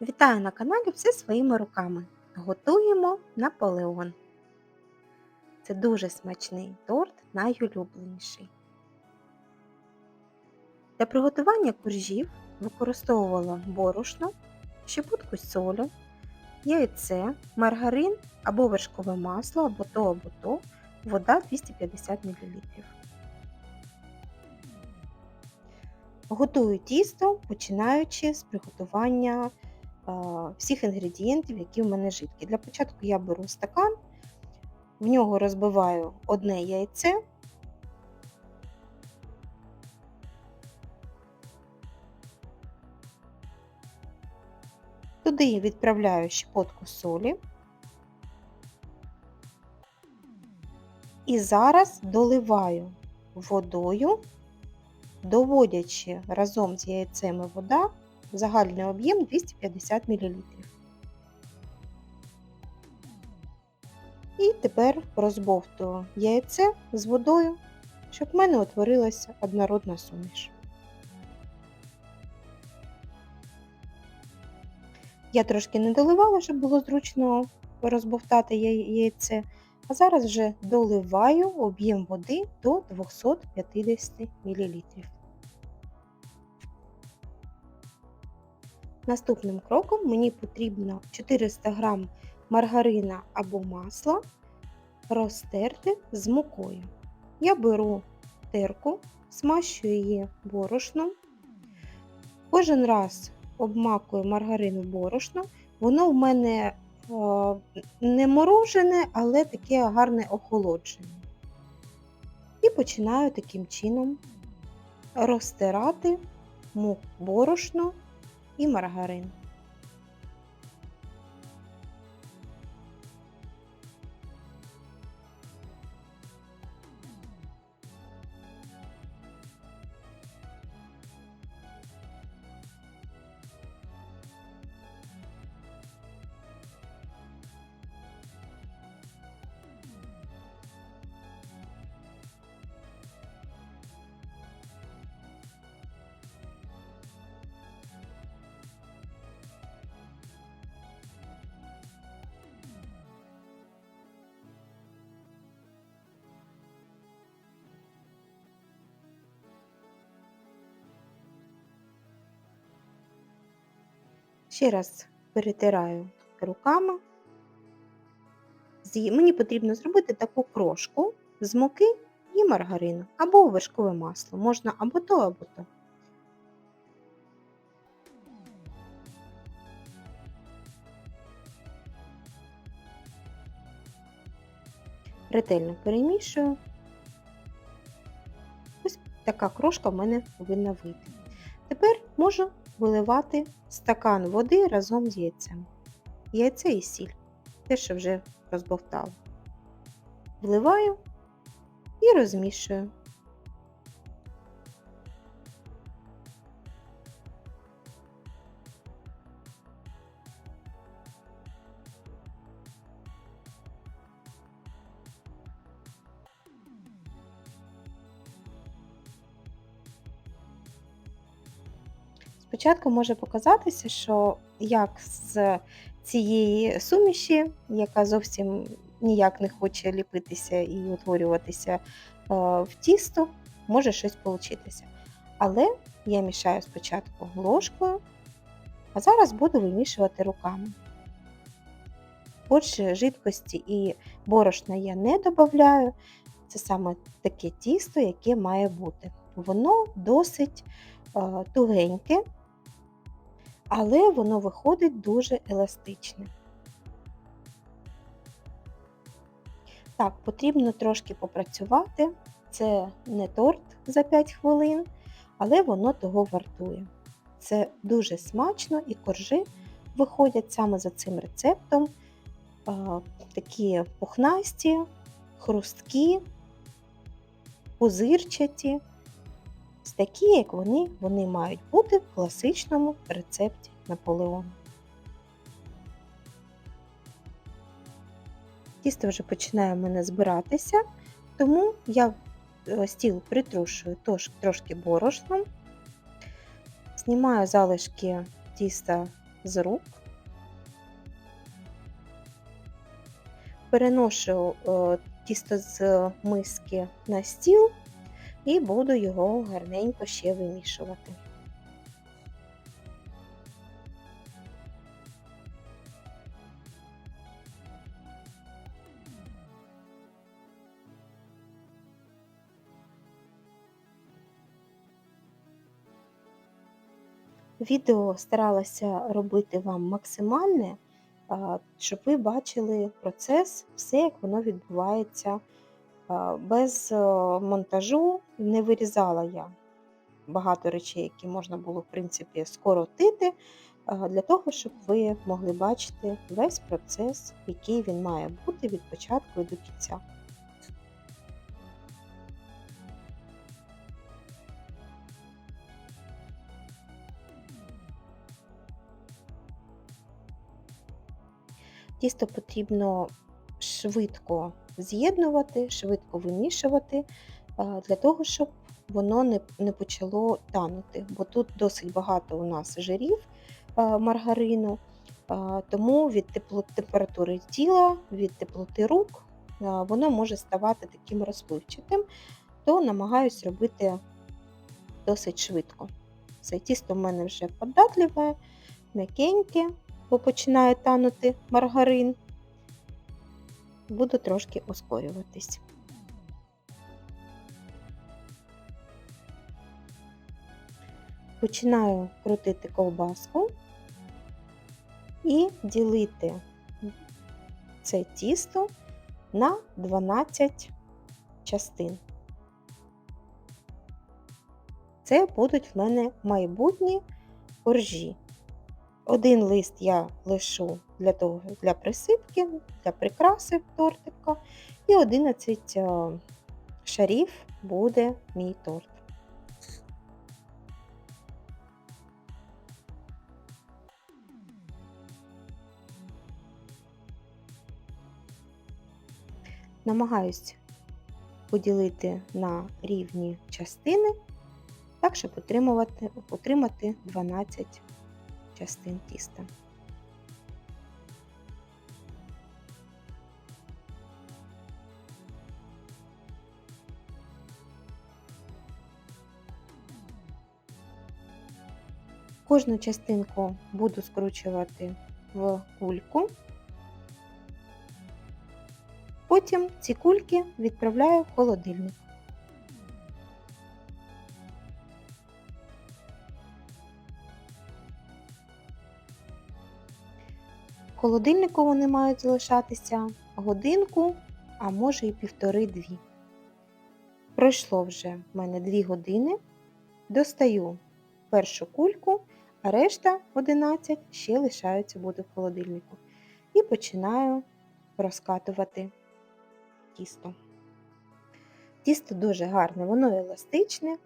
Вітаю на каналі Все своїми руками. Готуємо Наполеон. Це дуже смачний торт, найулюбленіший. Для приготування коржів використовувала борошно, щепотку солі, яйце, маргарин або вершкове масло, або то, або то, вода 250 мл. Готую тісто, починаючи з приготування всіх інгредієнтів, які в мене жидкі. Для початку я беру стакан, в нього розбиваю одне яйце, туди відправляю щепотку солі. І зараз доливаю водою, доводячи разом з яйцем і вода загальний об'єм 250 мл. І тепер розбовтую яйце з водою, щоб в мене утворилася однородна суміш. Я трошки не доливала, щоб було зручно розбовтати яйце, а зараз вже доливаю об'єм води до 250 мл. Наступним кроком мені потрібно 400 г маргарина або масла розтерти з мукою. Я беру терку, смащую її борошном. Кожен раз обмакую маргарин борошно. Воно в мене о, не морожене, але таке гарне охолодження. І починаю таким чином розтирати мук борошно і маргарин. Ще раз перетираю руками. Мені потрібно зробити таку крошку з муки і маргарину, або вершкове масло. Можна або то, або то. Ретельно перемішую. Ось така крошка в мене повинна вийти. Тепер можу виливати стакан води разом з яйцем. Яйце і сіль. Те, що вже розбовтала. Вливаю і розмішую. Спочатку може показатися, що як з цієї суміші, яка зовсім ніяк не хоче ліпитися і утворюватися е, в тісто, може щось получитися. Але я мішаю спочатку ложкою, а зараз буду вимішувати руками. Отже, жидкості і борошна я не додаю, це саме таке тісто, яке має бути. Воно досить е, тугеньке, але воно виходить дуже еластичне. Так, потрібно трошки попрацювати. Це не торт за 5 хвилин, але воно того вартує. Це дуже смачно і коржи виходять саме за цим рецептом. Такі пухнасті, хрусткі, пузирчаті. Такі, як вони, вони мають бути в класичному рецепті Наполеону. Тісто вже починає в мене збиратися, тому я стіл притрушую трошки борошном, знімаю залишки тіста з рук. Переношу е, тісто з миски на стіл і буду його гарненько ще вимішувати. Відео старалася робити вам максимальне, щоб ви бачили процес, все, як воно відбувається без е, монтажу. Не вирізала я багато речей, які можна було, в принципі, скоротити, для того, щоб ви могли бачити весь процес, який він має бути від початку і до кінця. Тісто потрібно швидко з'єднувати, швидко вимішувати, для того, щоб воно не, почало танути, бо тут досить багато у нас жирів маргарину, тому від температури тіла, від теплоти рук воно може ставати таким розпливчатим, то намагаюсь робити досить швидко. Це тісто в мене вже податливе, м'якеньке, бо починає танути маргарин, буду трошки ускорюватись. Починаю крутити ковбаску і ділити це тісто на 12 частин. Це будуть в мене майбутні коржі. Один лист я лишу для того, для присипки, для прикраси тортика, і 11 е, шарів буде мій торт. Намагаюсь поділити на рівні частини, так, щоб отримувати, отримати 12 частин тіста. Кожну частинку буду скручувати в кульку. Потім ці кульки відправляю в холодильник. Холодильнику вони мають залишатися годинку, а може і півтори-дві. Пройшло вже в мене 2 години. Достаю першу кульку, а решта 11 ще лишаються буде в холодильнику. І починаю розкатувати тісто. Тісто дуже гарне, воно еластичне,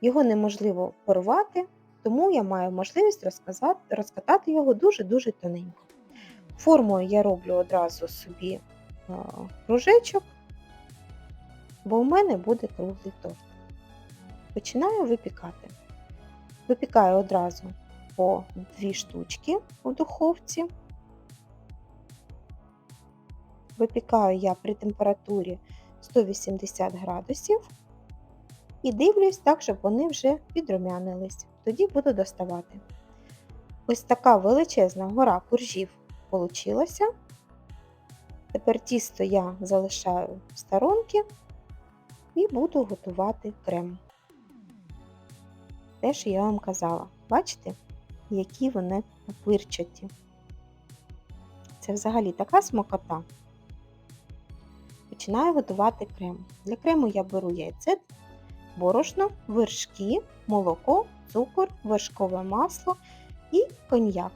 його неможливо порвати, тому я маю можливість розкатати його дуже-дуже тоненько. Формою я роблю одразу собі кружечок, бо у мене буде круглий торт. Починаю випікати. Випікаю одразу по дві штучки у духовці. Випікаю я при температурі 180 градусів і дивлюсь так, щоб вони вже підрумянились. Тоді буду доставати. Ось така величезна гора куржів получилася. Тепер тісто я залишаю в сторонки і буду готувати крем. Те, що я вам казала. Бачите, які вони пупирчаті. Це взагалі така смакота. Починаю готувати крем. Для крему я беру яйце, борошно, вершки, молоко, цукор, вершкове масло і коньяк.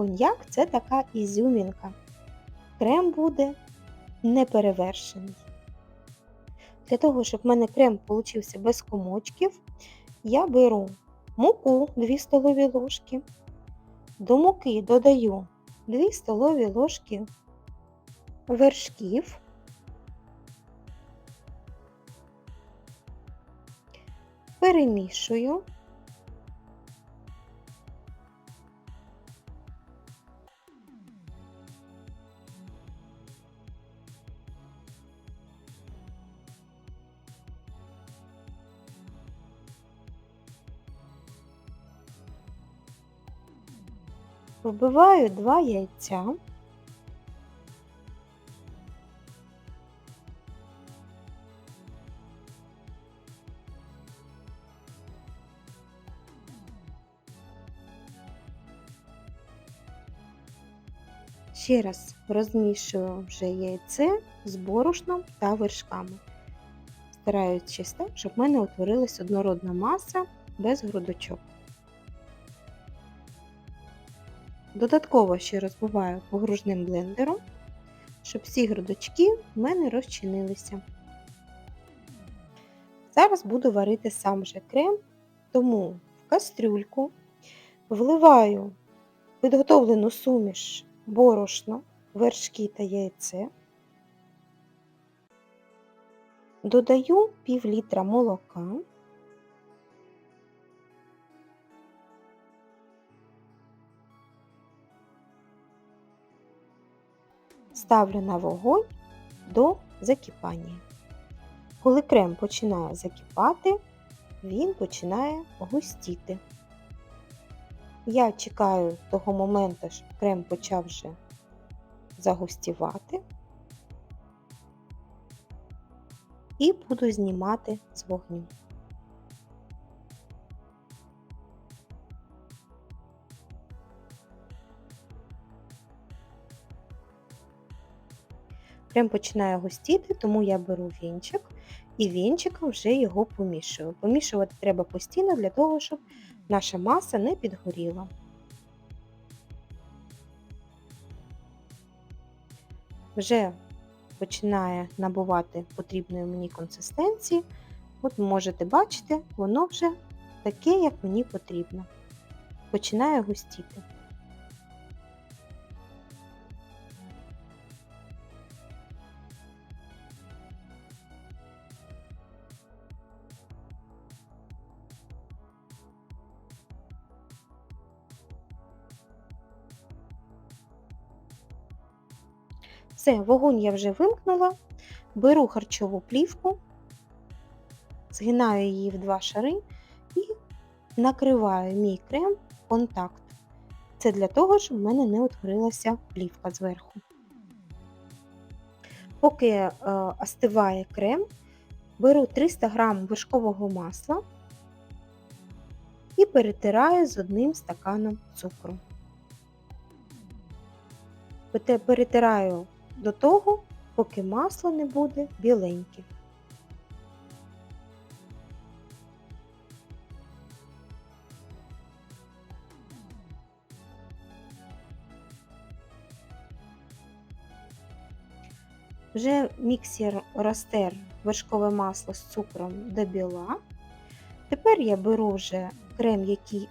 Коньяк це така ізюмінка. Крем буде неперевершений. Для того, щоб в мене крем получився без комочків, я беру муку 2 столові ложки. До муки додаю 2 столові ложки вершків. Перемішую. Вбиваю 2 яйця. Ще раз розмішую вже яйце з борошном та вершками, стараючись так, щоб в мене утворилась однородна маса без грудочок. Додатково ще розбиваю погружним блендером, щоб всі грудочки в мене розчинилися. Зараз буду варити сам же крем, тому в кастрюльку вливаю підготовлену суміш борошно, вершки та яйце. Додаю пів літра молока. Ставлю на вогонь до закипання. Коли крем починає закипати, він починає густіти. Я чекаю того моменту, щоб крем почав вже загустівати і буду знімати з вогню. Крем починає густіти, тому я беру вінчик і вінчиком вже його помішую. Помішувати треба постійно для того, щоб наша маса не підгоріла. Вже починає набувати потрібної мені консистенції. От можете бачити, воно вже таке, як мені потрібно. Починає густіти. Все, вогонь я вже вимкнула, беру харчову плівку, згинаю її в два шари і накриваю мій крем контакт. Це для того, щоб в мене не утворилася плівка зверху. Поки е, остиває крем, беру 300 г вершкового масла і перетираю з одним стаканом цукру. Перетираю до того, поки масло не буде біленьке. Вже міксер розтер вершкове масло з цукром до біла. Тепер я беру вже крем, який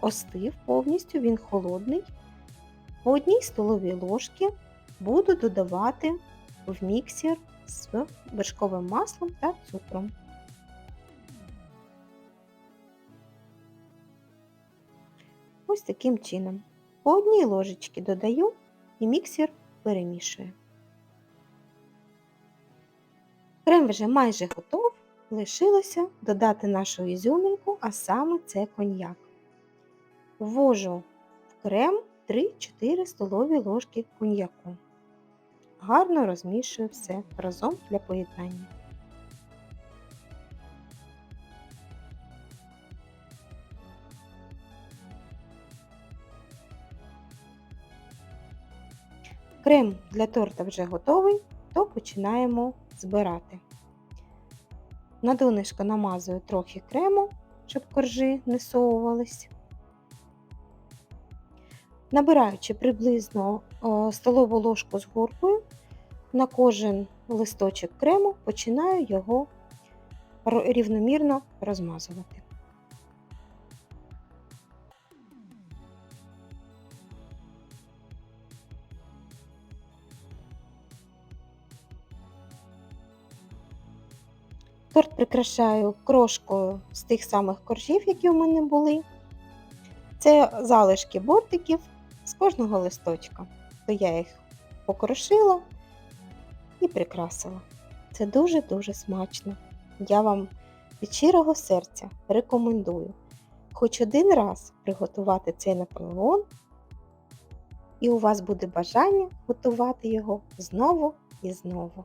остив повністю, він холодний. По одній столовій ложці буду додавати в міксер з вершковим маслом та цукром. Ось таким чином. По одній ложечці додаю і міксер перемішую. Крем вже майже готов, лишилося додати нашу ізюминку, а саме це коньяк. Ввожу в крем 3-4 столові ложки коньяку. Гарно розмішую все разом для поєднання. Крем для торта вже готовий, то починаємо збирати. На донышко намазую трохи крему, щоб коржі не совувались. Набираючи приблизно столову ложку з горкою, на кожен листочок крему починаю його рівномірно розмазувати. Торт прикрашаю крошкою з тих самих коржів, які у мене були. Це залишки бортиків кожного листочка. То я їх покрошила і прикрасила. Це дуже-дуже смачно. Я вам від щирого серця рекомендую хоч один раз приготувати цей наполеон і у вас буде бажання готувати його знову і знову.